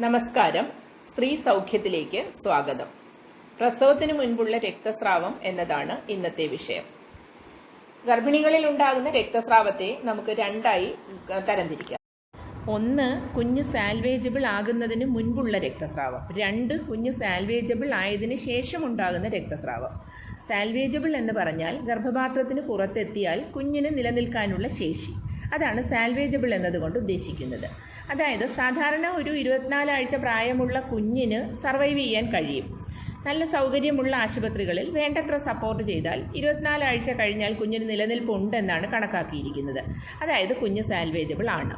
നമസ്കാരം. സ്ത്രീ സൗഖ്യത്തിലേക്ക് സ്വാഗതം. പ്രസവത്തിന് മുൻപുള്ള രക്തസ്രാവം എന്നതാണ് ഇന്നത്തെ വിഷയം. ഗർഭിണികളിൽ ഉണ്ടാകുന്ന രക്തസ്രാവത്തെ നമുക്ക് രണ്ടായി തരംതിരിക്കാം. ഒന്ന് കുഞ്ഞ് സാൽവേജബിൾ ആകുന്നതിന് മുൻപുള്ള രക്തസ്രാവം. രണ്ട് കുഞ്ഞ് സാൽവേജബിൾ ആയതിനു ശേഷം ഉണ്ടാകുന്ന രക്തസ്രാവം. സാൽവേജബിൾ എന്ന് പറഞ്ഞാൽ ഗർഭപാത്രത്തിന് പുറത്തെത്തിയാൽ കുഞ്ഞിന് നിലനിൽക്കാനുള്ള ശേഷി. അതാണ് സാൽവേജബിൾ എന്നതുകൊണ്ട് ഉദ്ദേശിക്കുന്നത്. അതായത് സാധാരണ ഒരു ഇരുപത്തിനാലാഴ്ച പ്രായമുള്ള കുഞ്ഞിന് സർവൈവ് ചെയ്യാൻ കഴിയും. നല്ല സൗകര്യമുള്ള ആശുപത്രികളിൽ വേണ്ടത്ര സപ്പോർട്ട് ചെയ്താൽ ഇരുപത്തിനാലാഴ്ച കഴിഞ്ഞാൽ കുഞ്ഞിന് നിലനിൽപ്പുണ്ടെന്നാണ് കണക്കാക്കിയിരിക്കുന്നത്. അതായത് കുഞ്ഞ് സാൽവേജബിൾ ആണ്.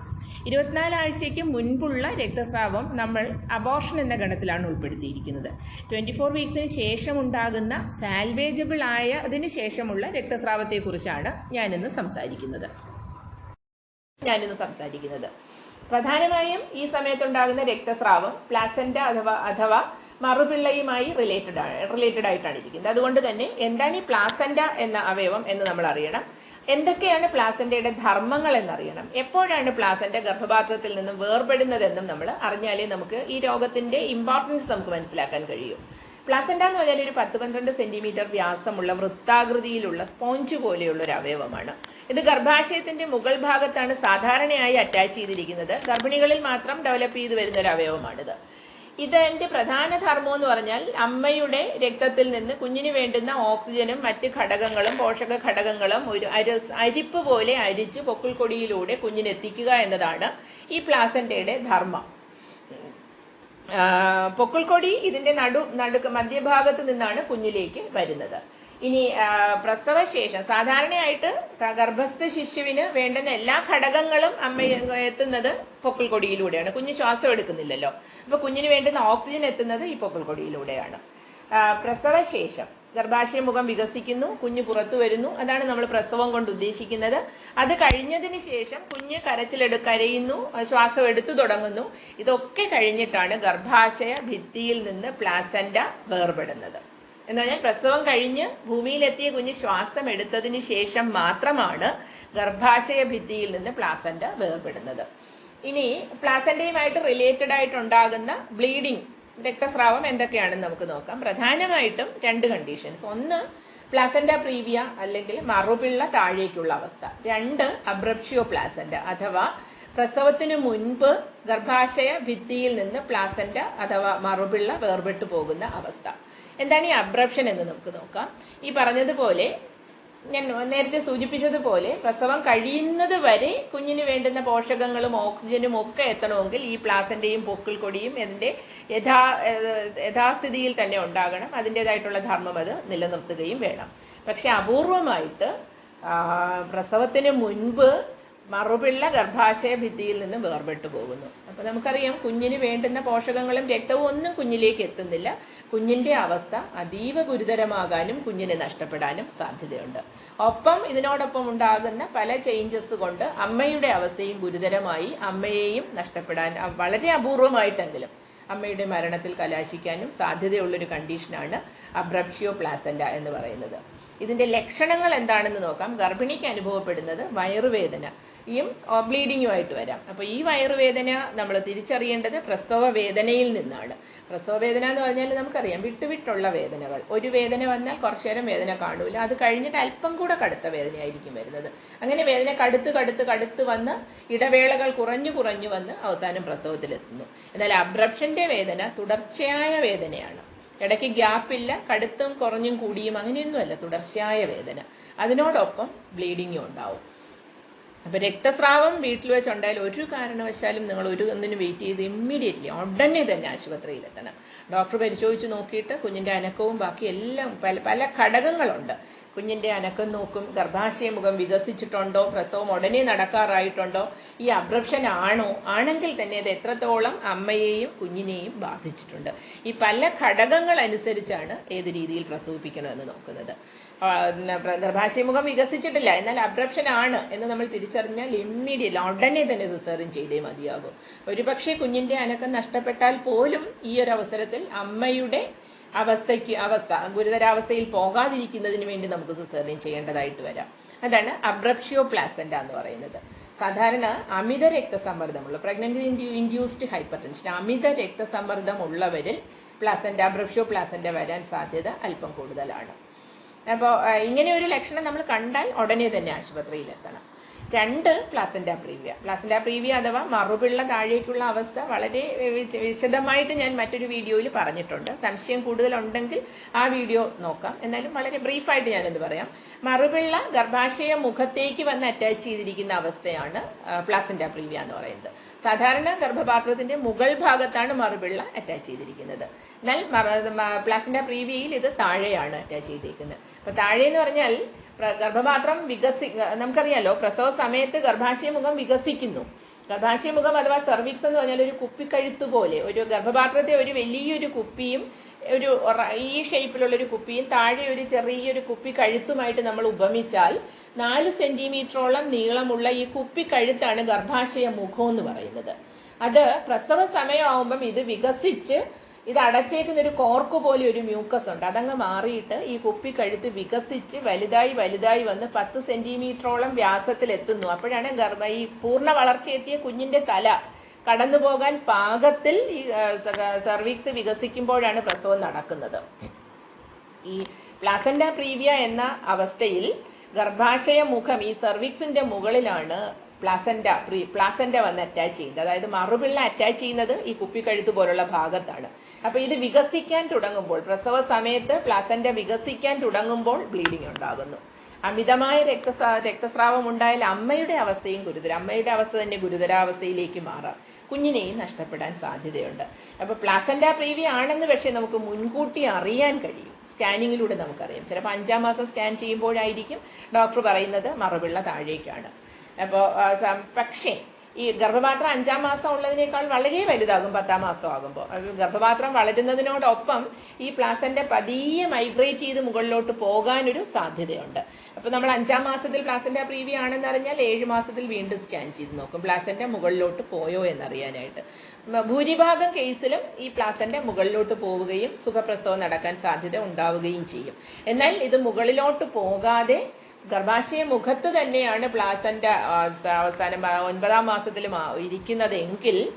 ഇരുപത്തിനാലാഴ്ചയ്ക്ക് മുൻപുള്ള രക്തസ്രാവം നമ്മൾ അബോർഷൻ എന്ന ഗണത്തിലാണ് ഉൾപ്പെടുത്തിയിരിക്കുന്നത്. ട്വന്റി ഫോർ വീക്സിന് ശേഷം ഉണ്ടാകുന്ന സാൽവേജബിൾ ആയ അതിന് ശേഷമുള്ള രക്തസ്രാവത്തെക്കുറിച്ചാണ് ഞാനിന്ന് സംസാരിക്കുന്നത്. ഞാനിന്ന് സംസാരിക്കുന്നത് പ്രധാനമായും ഈ സമയത്തുണ്ടാകുന്ന രക്തസ്രാവം പ്ലാസന്റ അഥവാ അഥവാ മറുപിള്ളയുമായി റിലേറ്റഡ് ആണ് റിലേറ്റഡ് ആയിട്ടാണ് ഇരിക്കുന്നത്. അതുകൊണ്ട് തന്നെ എന്താണ് ഈ പ്ലാസന്റ എന്ന അവയവം എന്ന് നമ്മൾ അറിയണം. എന്തൊക്കെയാണ് പ്ലാസന്റയുടെ ധർമ്മങ്ങൾ എന്നറിയണം. എപ്പോഴാണ് പ്ലാസന്റ ഗർഭപാത്രത്തിൽ നിന്നും വേർപെടുന്നതെന്നും നമ്മൾ അറിഞ്ഞാലേ നമുക്ക് ഈ രോഗത്തിന്റെ ഇമ്പോർട്ടൻസ് നമുക്ക് മനസ്സിലാക്കാൻ കഴിയും. പ്ലാസന്റ എന്ന് പറഞ്ഞാൽ ഒരു പത്ത് പന്ത്രണ്ട് സെന്റിമീറ്റർ വ്യാസമുള്ള വൃത്താകൃതിയിലുള്ള സ്പോഞ്ച് പോലെയുള്ള ഒരു അവയവമാണ്. ഇത് ഗർഭാശയത്തിന്റെ മുകൾ ഭാഗത്താണ് സാധാരണയായി അറ്റാച്ച് ചെയ്തിരിക്കുന്നത്. ഗർഭിണികളിൽ മാത്രം ഡെവലപ്പ് ചെയ്ത് വരുന്ന ഒരു അവയവമാണിത്. ഇതിന്റെ പ്രധാന ധർമ്മം എന്ന് പറഞ്ഞാൽ അമ്മയുടെ രക്തത്തിൽ നിന്ന് കുഞ്ഞിന് വേണ്ടുന്ന ഓക്സിജനും മറ്റ് ഘടകങ്ങളും പോഷക ഘടകങ്ങളും ഒരു അരി അരിപ്പ് പോലെ അരിച്ച് പൊക്കിൾക്കൊടിയിലൂടെ കുഞ്ഞിനെത്തിക്കുക എന്നതാണ് ഈ പ്ലാസന്റയുടെ ധർമ്മം. പൊക്കിൾക്കൊടി ഇതിന്റെ നടു നടുക്ക് മധ്യഭാഗത്ത് നിന്നാണ് കുഞ്ഞിലേക്ക് വരുന്നത്. ഇനി പ്രസവശേഷം സാധാരണയായിട്ട് ഗർഭസ്ഥ ശിശുവിന് വേണ്ടുന്ന എല്ലാ ഘടകങ്ങളും അമ്മ എത്തുന്നത് പൊക്കിൾക്കൊടിയിലൂടെയാണ്. കുഞ്ഞ് ശ്വാസം എടുക്കുന്നില്ലല്ലോ. അപ്പൊ കുഞ്ഞിന് വേണ്ടുന്ന ഓക്സിജൻ എത്തുന്നത് ഈ പൊക്കിൾക്കൊടിയിലൂടെയാണ്. പ്രസവശേഷം ഗർഭാശയ മുഖം വികസിക്കുന്നു കുഞ്ഞ് പുറത്തു വരുന്നു. അതാണ് നമ്മൾ പ്രസവം കൊണ്ട് ഉദ്ദേശിക്കുന്നത്. അത് കഴിഞ്ഞതിന് ശേഷം കുഞ്ഞ് കരച്ചിലെടു കരയുന്നു ശ്വാസം എടുത്തു തുടങ്ങുന്നു. ഇതൊക്കെ കഴിഞ്ഞിട്ടാണ് ഗർഭാശയ ഭിത്തിയിൽ നിന്ന് പ്ലാസന്റ വേർപെടുന്നത്. എന്ന് പറഞ്ഞാൽ പ്രസവം കഴിഞ്ഞ് ഭൂമിയിലെത്തിയ കുഞ്ഞ് ശ്വാസം എടുത്തതിന് ശേഷം മാത്രമാണ് ഗർഭാശയ ഭിത്തിയിൽ നിന്ന് പ്ലാസന്റ വേർപെടുന്നത്. ഇനി പ്ലാസന്റയുമായിട്ട് റിലേറ്റഡ് ആയിട്ടുണ്ടാകുന്ന ബ്ലീഡിംഗ് രക്തസ്രാവം എന്തൊക്കെയാണെന്ന് നമുക്ക് നോക്കാം. പ്രധാനമായിട്ടും രണ്ട് കണ്ടീഷൻസ് ഒന്ന് പ്ലാസന്റ പ്രീവിയ അല്ലെങ്കിൽ മറുപിള്ള താഴേക്കുള്ള അവസ്ഥ. രണ്ട് അബ്രപ്ഷിയോ പ്ലാസന്റ അഥവാ പ്രസവത്തിന് മുൻപ് ഗർഭാശയ ഭിത്തിയിൽ നിന്ന് പ്ലാസന്റ അഥവാ മറുപിള്ള വേർപെട്ടു പോകുന്ന അവസ്ഥ. എന്താണ് ഈ അബ്രപ്ഷൻ എന്ന് നമുക്ക് നോക്കാം. ഈ പറഞ്ഞതുപോലെ ഞാൻ നേരത്തെ സൂചിപ്പിച്ചതുപോലെ പ്രസവം കഴിയുന്നത് വരെ കുഞ്ഞിന് വേണ്ടുന്ന പോഷകങ്ങളും ഓക്സിജനും ഒക്കെ എത്തണമെങ്കിൽ ഈ പ്ലാസിന്റെയും പൊക്കിൾ കൊടിയും എന്റെ യഥാ യഥാസ്ഥിതിയിൽ തന്നെ ഉണ്ടാകണം. അതിന്റെതായിട്ടുള്ള ധർമ്മം അത് നിലനിർത്തുകയും വേണം. പക്ഷെ അപൂർവമായിട്ട് പ്രസവത്തിന് മുൻപ് മറുപിള്ള ഗർഭാശയ ഭിത്തിയിൽ നിന്ന് വേർപെട്ടു പോകുന്നു. അപ്പൊ നമുക്കറിയാം കുഞ്ഞിന് വേണ്ടുന്ന പോഷകങ്ങളും രക്തവും ഒന്നും കുഞ്ഞിലേക്ക് എത്തുന്നില്ല. കുഞ്ഞിന്റെ അവസ്ഥ അതീവ ഗുരുതരമാകാനും കുഞ്ഞിനെ നഷ്ടപ്പെടാനും സാധ്യതയുണ്ട്. ഒപ്പം ഇതിനോടൊപ്പം ഉണ്ടാകുന്ന പല ചേഞ്ചസ് കൊണ്ട് അമ്മയുടെ അവസ്ഥയും ഗുരുതരമായി. അമ്മയെയും നഷ്ടപ്പെടാൻ വളരെ അപൂർവമായിട്ടെങ്കിലും അമ്മയുടെ മരണത്തിൽ കലാശിക്കാനും സാധ്യതയുള്ളൊരു കണ്ടീഷനാണ് അബ്രപ്ഷിയോ പ്ലാസന്റ എന്ന് പറയുന്നത്. ഇതിന്റെ ലക്ഷണങ്ങൾ എന്താണെന്ന് നോക്കാം. ഗർഭിണിക്ക് അനുഭവപ്പെടുന്നത് വയറുവേദന. യും ബ്ലീഡിങ്ങുമായിട്ട് വരാം. അപ്പോൾ ഈ വയറുവേദന നമ്മൾ തിരിച്ചറിയേണ്ടത് പ്രസവ വേദനയിൽ നിന്നാണ്. പ്രസവ വേദന എന്ന് പറഞ്ഞാൽ നമുക്കറിയാം വിട്ടുവിട്ടുള്ള വേദനകൾ. ഒരു വേദന വന്നാൽ കുറച്ചു നേരം വേദന കാണൂല. അത് കഴിഞ്ഞിട്ട് അല്പം കൂടെ കടുത്ത വേദനയായിരിക്കും വരുന്നത്. അങ്ങനെ വേദന കടുത്ത് കടുത്ത് കടുത്ത് വന്ന് ഇടവേളകൾ കുറഞ്ഞു കുറഞ്ഞു വന്ന് അവസാനം പ്രസവത്തിലെത്തുന്നു. എന്നാൽ അബ്രപ്ഷന്റെ വേദന തുടർച്ചയായ വേദനയാണ്. ഇടയ്ക്ക് ഗ്യാപ്പില്ല കടുത്തും കുറഞ്ഞും കൂടിയും അങ്ങനെയൊന്നുമല്ല തുടർച്ചയായ വേദന. അതിനോടൊപ്പം ബ്ലീഡിങ്ങും ഉണ്ടാവും. അപ്പൊ രക്തസ്രാവം വീട്ടിൽ വെച്ചുണ്ടായാൽ ഒരു കാരണവശാലും നിങ്ങൾ ഒരു ഒന്നിന് വെയിറ്റ് ചെയ്ത് ഇമ്മീഡിയറ്റ്ലി ഉടനെ തന്നെ ആശുപത്രിയിൽ എത്തണം ഡോക്ടർ പരിശോധിച്ച് നോക്കിയിട്ട് കുഞ്ഞിന്റെ അനക്കവും ബാക്കി എല്ലാം പല പല ഘടകങ്ങളുണ്ട്. കുഞ്ഞിന്റെ അനക്കം നോക്കും ഗർഭാശയമുഖം വികസിച്ചിട്ടുണ്ടോ പ്രസവം ഉടനെ നടക്കാറായിട്ടുണ്ടോ ഈ അബ്രപ്ഷൻ ആണോ ആണെങ്കിൽ തന്നെ അത് എത്രത്തോളം അമ്മയെയും കുഞ്ഞിനെയും ബാധിച്ചിട്ടുണ്ട്. ഈ പല ഘടകങ്ങൾ അനുസരിച്ചാണ് ഏത് രീതിയിൽ പ്രസവിപ്പിക്കണമെന്ന് നോക്കുന്നത്. ഗർഭാശയ മുഖം വികസിച്ചിട്ടില്ല. എന്നാൽ അബ്രപ്ഷൻ ആണ് എന്ന് നമ്മൾ തിരിച്ചറിഞ്ഞാൽ ഇമ്മീഡിയറ്റ് ഉടനെ തന്നെ സിസേറിൻ ചെയ്തേ മതിയാകും. ഒരുപക്ഷെ കുഞ്ഞിന്റെ അനക്കം നഷ്ടപ്പെട്ടാൽ പോലും ഈ ഒരു അവസരത്തിൽ അമ്മയുടെ അവസ്ഥയ്ക്ക് അവസ്ഥ ഗുരുതരാവസ്ഥയിൽ പോകാതിരിക്കുന്നതിന് വേണ്ടി നമുക്ക് സിസേറിയൻ ചെയ്യേണ്ടതായിട്ട് വരാം. അതാണ് അബ്രപ്ഷിയോ പ്ലാസന്റ എന്ന് പറയുന്നത്. സാധാരണ അമിത രക്തസമ്മർദ്ദമുള്ള പ്രഗ്നൻസി ഇൻഡ്യൂസ്ഡ് ഹൈപ്പർ ടെൻഷൻ അമിത രക്തസമ്മർദ്ദം ഉള്ളവരിൽ പ്ലാസന്റ അബ്രപ്ഷിയോ പ്ലാസന്റ വരാൻ സാധ്യത അല്പം കൂടുതലാണ്. അപ്പോൾ ഇങ്ങനെ ഒരു ലക്ഷണം നമ്മൾ കണ്ടാൽ ഉടനെ തന്നെ ആശുപത്രിയിൽ എത്തണം രണ്ട് പ്ലാസന്റ പ്രീവിയ പ്ലാസന്റ പ്രീവിയ അഥവാ മറുപിള്ള താഴേക്കുള്ള അവസ്ഥ വളരെ വിശദമായിട്ട് ഞാൻ മറ്റൊരു വീഡിയോയിൽ പറഞ്ഞിട്ടുണ്ട്. സംശയം കൂടുതലുണ്ടെങ്കിൽ ആ വീഡിയോ നോക്കാം. എന്നാലും വളരെ ബ്രീഫായിട്ട് ഞാനെന്ന് പറയാം. മറുപിള്ള ഗർഭാശയ മുഖത്തേക്ക് വന്ന് അറ്റാച്ച് ചെയ്തിരിക്കുന്ന അവസ്ഥയാണ് പ്ലാസന്റ പ്രീവിയ എന്ന് പറയുന്നത്. സാധാരണ ഗർഭപാത്രത്തിന്റെ മുകൾ ഭാഗത്താണ് മറുപിള്ള അറ്റാച്ച് ചെയ്തിരിക്കുന്നത്. എന്നാൽ പ്ലാസന്റ പ്രീവിയയിൽ ഇത് താഴെയാണ് അറ്റാച്ച് ചെയ്തിരിക്കുന്നത് അപ്പൊ താഴെ എന്ന് പറഞ്ഞാൽ ഗർഭപാത്രം വികസി നമുക്കറിയാലോ പ്രസവ സമയത്ത് ഗർഭാശയ മുഖം വികസിക്കുന്നു. ഗർഭാശയ മുഖം അഥവാ സെർവിക്സ് എന്ന് പറഞ്ഞാൽ ഒരു കുപ്പിക്കഴുത്ത് പോലെ ഒരു ഗർഭപാത്രത്തെ ഒരു വലിയൊരു കുപ്പിയും ഒരു ഈ ഷേപ്പിലുള്ള ഒരു കുപ്പിയും താഴെ ഒരു ചെറിയൊരു കുപ്പി കഴുത്തുമായിട്ട് നമ്മൾ ഉപമിച്ചാൽ നാല് സെന്റിമീറ്ററോളം നീളമുള്ള ഈ കുപ്പി കഴുത്താണ് ഗർഭാശയ മുഖം എന്ന് പറയുന്നത്. അത് പ്രസവ സമയമാകുമ്പം ഇത് വികസിച്ച് ഇത് അടച്ചേക്കുന്ന ഒരു കോർക്ക് പോലെ ഒരു മ്യൂക്കസ് ഉണ്ട്. അതങ്ങ് മാറിയിട്ട് ഈ കുപ്പി കഴുത്ത് വികസിച്ച് വലുതായി വലുതായി വന്ന് പത്ത് സെന്റിമീറ്ററോളം വ്യാസത്തിൽ എത്തുന്നു അപ്പോഴാണ് ഗർഭ ഈ പൂർണ വളർച്ചയെത്തിയ കുഞ്ഞിന്റെ തല കടന്നു പോകാൻ പാകത്തിൽ ഈ സർവീക്സ് വികസിക്കുമ്പോഴാണ് പ്രസവം നടക്കുന്നത്. ഈ പ്ലാസന്റ പ്രീവിയ എന്ന അവസ്ഥയിൽ ഗർഭാശയ മുഖം ഈ സർവീക്സിന്റെ മുകളിലാണ് പ്ലാസന്റ പ്രീ പ്ലാസന്റ വന്ന് അറ്റാച്ച് ചെയ്യുന്നത്. അതായത് മറുപിള്ള അറ്റാച്ച് ചെയ്യുന്നത് ഈ കുപ്പിക്കഴുത്ത് പോലുള്ള ഭാഗത്താണ്. അപ്പൊ ഇത് വികസിക്കാൻ തുടങ്ങുമ്പോൾ പ്രസവ സമയത്ത് പ്ലാസന്റ വികസിക്കാൻ തുടങ്ങുമ്പോൾ ബ്ലീഡിംഗ് ഉണ്ടാകുന്നു. അമിതമായ രക്തസ്രാ രക്തസ്രാവം ഉണ്ടായാൽ അമ്മയുടെ അവസ്ഥയും ഗുരുതര അമ്മയുടെ അവസ്ഥ തന്നെ ഗുരുതരാവസ്ഥയിലേക്ക് മാറാം. കുഞ്ഞിനെയും നഷ്ടപ്പെടാൻ സാധ്യതയുണ്ട്. അപ്പൊ പ്ലാസന്റ പ്രീവി ആണെന്ന് പക്ഷേ നമുക്ക് മുൻകൂട്ടി അറിയാൻ കഴിയും. സ്കാനിങ്ങിലൂടെ നമുക്കറിയാം. ചിലപ്പോൾ അഞ്ചാം മാസം സ്കാൻ ചെയ്യുമ്പോഴായിരിക്കും ഡോക്ടർ പറയുന്നത് മറുപിള്ള താഴേക്കാണ്. അപ്പോൾ പക്ഷേ ഈ ഗർഭപാത്രം അഞ്ചാം മാസം ഉള്ളതിനേക്കാൾ വളരെ വലുതാകും പത്താം മാസം ആകുമ്പോൾ ഗർഭപാത്രം വളരുന്നതിനോടൊപ്പം ഈ പ്ലാസന്റെ പതിയെ മൈഗ്രേറ്റ് ചെയ്ത് മുകളിലോട്ട് പോകാനൊരു സാധ്യതയുണ്ട്. അപ്പൊ നമ്മൾ അഞ്ചാം മാസത്തിൽ പ്ലാസന്റെ പ്രീവി ആണെന്ന് അറിഞ്ഞാൽ ഏഴ് മാസത്തിൽ വീണ്ടും സ്കാൻ ചെയ്ത് നോക്കും. പ്ലാസന്റെ മുകളിലോട്ട് പോയോ എന്നറിയാനായിട്ട്. ഭൂരിഭാഗം കേസിലും ഈ പ്ലാസന്റെ മുകളിലോട്ട് പോവുകയും സുഖപ്രസവം നടക്കാൻ സാധ്യത ഉണ്ടാവുകയും ചെയ്യും. എന്നാൽ ഇത് മുകളിലോട്ട് പോകാതെ ഗർഭാശയ മുഖത്ത് തന്നെയാണ് പ്ലാസന്റ അവസാനം ഒൻപതാം മാസത്തിൽ ഇരിക്കുന്നത് എങ്കിൽ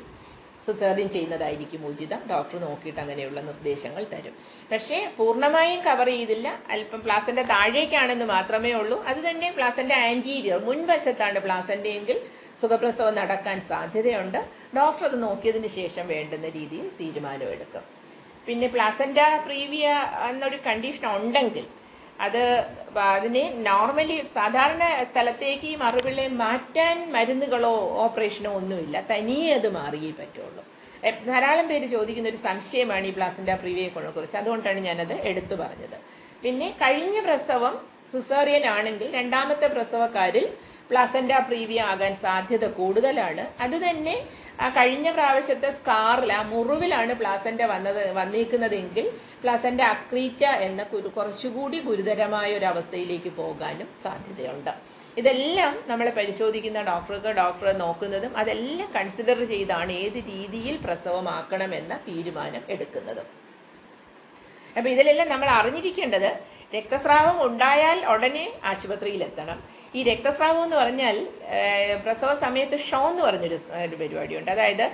സിസേറിയൻ ചെയ്യുന്നതായിരിക്കും ഉചിതം. ഡോക്ടർ നോക്കിയിട്ട് അങ്ങനെയുള്ള നിർദ്ദേശങ്ങൾ തരും. പക്ഷേ പൂർണമായും കവർ ചെയ്തില്ല. അല്പം പ്ലാസന്റെ താഴേക്കാണെന്ന് മാത്രമേ ഉള്ളൂ. അത് തന്നെ പ്ലാസന്റെ ആന്റീരിയർ മുൻവശത്താണ് പ്ലാസന്റെ എങ്കിൽ സുഖപ്രസവം നടക്കാൻ സാധ്യതയുണ്ട്. ഡോക്ടർ അത് നോക്കിയതിന് ശേഷം വേണ്ടുന്ന രീതിയിൽ തീരുമാനമെടുക്കും. പിന്നെ പ്ലാസന്റ പ്രീവിയ എന്നൊരു കണ്ടീഷൻ ഉണ്ടെങ്കിൽ അത് അതിനെ നോർമലി സാധാരണ സ്ഥലത്തേക്ക് ഈ മറുപിള്ളയെ മാറ്റാൻ മരുന്നുകളോ ഓപ്പറേഷനോ ഒന്നുമില്ല. തനിയെ അത് മാറിയേ പറ്റുള്ളൂ. ധാരാളം പേര് ചോദിക്കുന്ന ഒരു സംശയമാണ് ഈ പ്ലാസന്റ പ്രീവിയെ കുറിച്ച്. അതുകൊണ്ടാണ് ഞാനത് എടുത്തു പറഞ്ഞത്. പിന്നെ കഴിഞ്ഞ പ്രസവം സിസേറിയൻ ആണെങ്കിൽ രണ്ടാമത്തെ പ്രസവക്കാരിൽ പ്ലാസന്റ പ്രീവിയ ആകാൻ സാധ്യത കൂടുതലാണ്. അത് തന്നെ കഴിഞ്ഞ പ്രാവശ്യത്തെ സ്കാറിൽ ആ മുറിവിലാണ് പ്ലാസന്റ വന്നത് വന്നിരിക്കുന്നതെങ്കിൽ പ്ലാസന്റ അക്രീറ്റ എന്ന കുറച്ചുകൂടി ഗുരുതരമായ ഒരു അവസ്ഥയിലേക്ക് പോകാനും സാധ്യതയുണ്ട്. ഇതെല്ലാം നമ്മൾ പരിശോധിക്കുന്ന ഡോക്ടർക്ക് ഡോക്ടർ നോക്കുന്നതും അതെല്ലാം കൺസിഡർ ചെയ്താണ് ഏത് രീതിയിൽ പ്രസവമാക്കണമെന്ന തീരുമാനം എടുക്കുന്നതും. അപ്പൊ ഇതിലെല്ലാം നമ്മൾ അറിഞ്ഞിരിക്കേണ്ടത് രക്തസ്രാവം ഉണ്ടായാൽ ഉടനെ ആശുപത്രിയിൽ എത്തണം ഈ രക്തസ്രാവം എന്ന് പറഞ്ഞാൽ പ്രസവ സമയത്ത് ഷോ എന്ന് പറഞ്ഞൊരു പരിപാടിയുണ്ട്. അതായത്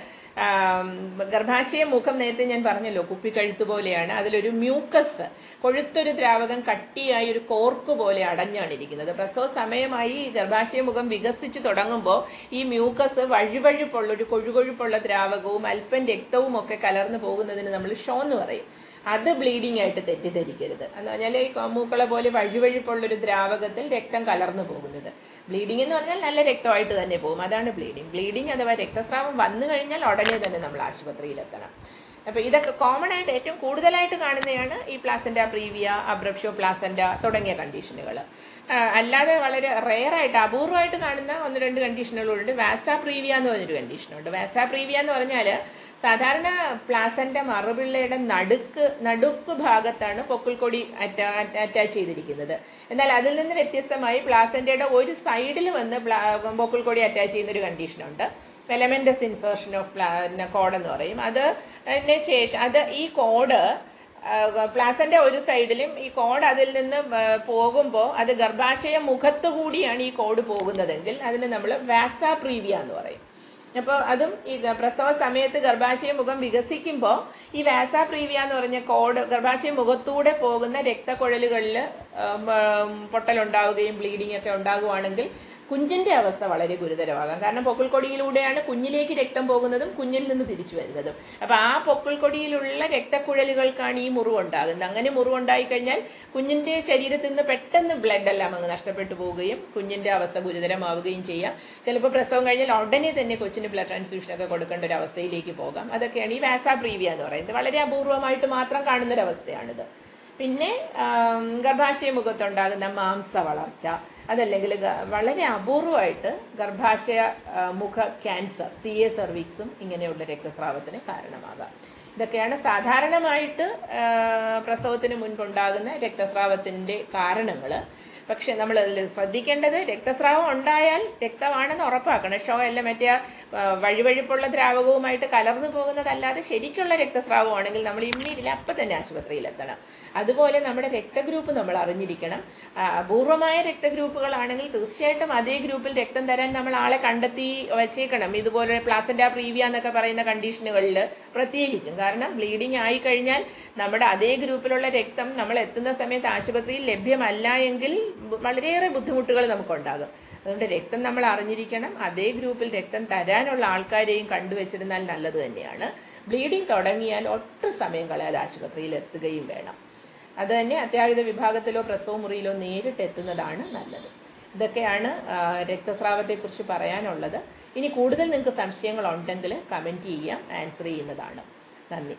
ഗർഭാശയ മുഖം നേരത്തെ ഞാൻ പറഞ്ഞല്ലോ കുപ്പിക്കഴുത്ത് പോലെയാണ്. അതിലൊരു മ്യൂക്കസ് കൊഴുത്തൊരു ദ്രാവകം കട്ടിയായി ഒരു കോർക്ക് പോലെ അടഞ്ഞാണ് ഇരിക്കുന്നത്. പ്രസവ സമയമായി ഗർഭാശയ മുഖം വികസിച്ചു തുടങ്ങുമ്പോൾ ഈ മ്യൂക്കസ് വഴുവഴുപ്പുള്ള ഒരു കൊഴുകൊഴുപ്പുള്ള ദ്രാവകവും അല്പം രക്തവും ഒക്കെ കലർന്നു പോകുന്നതിന് നമ്മൾ ഷോ എന്ന് പറയും. അത് ബ്ലീഡിംഗ് ആയിട്ട് തെറ്റിദ്ധരിക്കരുത്. എന്ന് പറഞ്ഞാൽ ഈ മൂക്കളെ പോലെ വഴുവഴുപ്പുള്ള ഒരു ദ്രാവകത്തിൽ രക്തം കലർന്നു പോകുന്നത്. ബ്ലീഡിംഗ് എന്ന് പറഞ്ഞാൽ നല്ല രക്തമായിട്ട് തന്നെ പോകും. അതാണ് ബ്ലീഡിംഗ് ബ്ലീഡിംഗ് അഥവാ രക്തസ്രാവം വന്നു കഴിഞ്ഞാൽ ഉടനെ തന്നെ നമ്മൾ ആശുപത്രിയിൽ എത്തണം അപ്പൊ ഇതൊക്കെ കോമൺ ആയിട്ട് ഏറ്റവും കൂടുതലായിട്ട് കാണുന്നതാണ് ഈ പ്ലാസന്റ പ്രീവിയ അബ്രപ്ഷോ പ്ലാസന്റ തുടങ്ങിയ കണ്ടീഷനുകൾ അല്ലാതെ വളരെ റെയർ ആയിട്ട് അപൂർവമായിട്ട് കാണുന്ന ഒന്ന് രണ്ട് കണ്ടീഷനുകളുണ്ട് വാസ പ്രീവിയ എന്ന് പറഞ്ഞൊരു കണ്ടീഷനുണ്ട് വാസ പ്രീവിയ എന്ന് പറഞ്ഞാൽ സാധാരണ പ്ലാസന്റ മറുപിള്ളയുടെ നടുക്ക് നടുക്ക് ഭാഗത്താണ് പൊക്കിൾക്കൊടി അറ്റാച്ച് ചെയ്തിരിക്കുന്നത്. എന്നാൽ അതിൽ നിന്ന് വ്യത്യസ്തമായി പ്ലാസന്റയുടെ ഒരു സൈഡിൽ വന്ന് പൊക്കിൾക്കൊടി അറ്റാച്ച് ചെയ്യുന്ന ഒരു കണ്ടീഷനുണ്ട് ഫെലമെന്റസ് ഇൻസേർഷൻ ഓഫ് കോഡ് എന്ന് പറയും. അത് ശേഷം അത് ഈ കോഡ് പ്ലാസന്റെ ഒരു സൈഡിലും ഈ കോഡ് അതിൽ നിന്ന് പോകുമ്പോൾ അത് ഗർഭാശയ മുഖത്തു കൂടിയാണ് ഈ കോഡ് പോകുന്നതെങ്കിൽ അതിന് നമ്മൾ വാസ പ്രീവിയ എന്ന് പറയും. അപ്പോൾ അതും ഈ പ്രസവ സമയത്ത് ഗർഭാശയ മുഖം വികസിക്കുമ്പോൾ ഈ വാസ പ്രീവിയ എന്ന് പറഞ്ഞ കോഡ് ഗർഭാശയ മുഖത്തൂടെ പോകുന്ന രക്തക്കുഴലുകളിൽ പൊട്ടലുണ്ടാവുകയും ബ്ലീഡിംഗ് ഒക്കെ ഉണ്ടാകുവാണെങ്കിൽ കുഞ്ഞിന്റെ അവസ്ഥ വളരെ ഗുരുതരമാകാം. കാരണം പൊക്കിൾക്കൊടിയിലൂടെയാണ് കുഞ്ഞിലേക്ക് രക്തം പോകുന്നതും കുഞ്ഞിൽ നിന്ന് തിരിച്ചു വരുന്നതും. അപ്പൊ ആ പൊക്കിൾക്കൊടിയിലുള്ള രക്തക്കുഴലുകൾക്കാണ് ഈ മുറിവ് ഉണ്ടാകുന്നത് അങ്ങനെ മുറിവ് ഉണ്ടായി കഴിഞ്ഞാൽ കുഞ്ഞിന്റെ ശരീരത്തിൽ നിന്ന് പെട്ടെന്ന് ബ്ലഡ് എല്ലാം അങ്ങ് നഷ്ടപ്പെട്ടു പോവുകയും കുഞ്ഞിന്റെ അവസ്ഥ ഗുരുതരമാവുകയും ചെയ്യാം. ചിലപ്പോൾ പ്രസവം കഴിഞ്ഞാൽ ഉടനെ തന്നെ കൊച്ചിന് ബ്ലഡ് ട്രാൻസ്ഫ്യൂഷൻ ഒക്കെ കൊടുക്കേണ്ട ഒരു അവസ്ഥയിലേക്ക് പോകാം. അതൊക്കെയാണ് ഈ വാസാ പ്രീവിയ എന്ന് പറയുന്നത്. വളരെ അപൂർവമായിട്ട് മാത്രം കാണുന്ന ഒരു അവസ്ഥയാണിത് പിന്നെ ഗർഭാശയ മുഖത്തുണ്ടാകുന്ന മാംസ വളർച്ച അതല്ലെങ്കിൽ വളരെ അപൂർവമായിട്ട് ഗർഭാശയ മുഖ ക്യാൻസർ സി എ സർവീക്സും ഇങ്ങനെയുള്ള രക്തസ്രാവത്തിന് കാരണമാകാം. ഇതൊക്കെയാണ് സാധാരണമായിട്ട് പ്രസവത്തിന് മുൻപുണ്ടാകുന്ന രക്തസ്രാവത്തിന്റെ കാരണങ്ങൾ പക്ഷെ നമ്മൾ ശ്രദ്ധിക്കേണ്ടത് രക്തസ്രാവം ഉണ്ടായാൽ രക്തമാണെന്ന് ഉറപ്പാക്കണം. ഷോ അല്ല മറ്റേ വഴിവഴിപ്പുള്ള ദ്രാവകവുമായിട്ട് കലർന്നു പോകുന്നതല്ലാതെ ശരിക്കുള്ള രക്തസ്രാവമാണെങ്കിൽ നമ്മൾ ഇമ്മീഡിയറ്റ് അപ്പം തന്നെ ആശുപത്രിയിൽ എത്തണം അതുപോലെ നമ്മുടെ രക്തഗ്രൂപ്പ് നമ്മൾ അറിഞ്ഞിരിക്കണം. അപൂർവമായ രക്തഗ്രൂപ്പുകളാണെങ്കിൽ തീർച്ചയായിട്ടും അതേ ഗ്രൂപ്പിൽ രക്തം തരാൻ നമ്മൾ ആളെ കണ്ടെത്തി വച്ചേക്കണം. ഇതുപോലെ പ്ലാസന്റ പ്രീവിയ എന്നൊക്കെ പറയുന്ന കണ്ടീഷനുകളിൽ പ്രത്യേകിച്ചും. കാരണം ബ്ലീഡിംഗ് ആയി കഴിഞ്ഞാൽ നമ്മുടെ അതേ ഗ്രൂപ്പിലുള്ള രക്തം നമ്മൾ എത്തുന്ന സമയത്ത് ആശുപത്രിയിൽ ലഭ്യമല്ല എങ്കിൽ വളരെയേറെ ബുദ്ധിമുട്ടുകൾ നമുക്കുണ്ടാകും. അതുകൊണ്ട് രക്തം നമ്മൾ അറിഞ്ഞിരിക്കണം. അതേ ഗ്രൂപ്പിൽ രക്തം തരാനുള്ള ആൾക്കാരെയും കണ്ടുവച്ചിരുന്നാൽ നല്ലത് തന്നെയാണ്. ബ്ലീഡിംഗ് തുടങ്ങിയാൽ ഒട്ടും സമയം കളയാതെ ആശുപത്രിയിൽ എത്തുകയും വേണം. അത് തന്നെ അത്യാഹിത വിഭാഗത്തിലോ പ്രസവ മുറിയിലോ നേരിട്ട് എത്തുന്നതാണ് നല്ലത്. ഇതൊക്കെയാണ് രക്തസ്രാവത്തെക്കുറിച്ച് പറയാനുള്ളത്. ഇനി കൂടുതൽ നിങ്ങൾക്ക് സംശയങ്ങൾ ഉണ്ടെങ്കിൽ കമന്റ് ചെയ്യാം ആൻസർ ചെയ്യുന്നതാണ്. നന്ദി.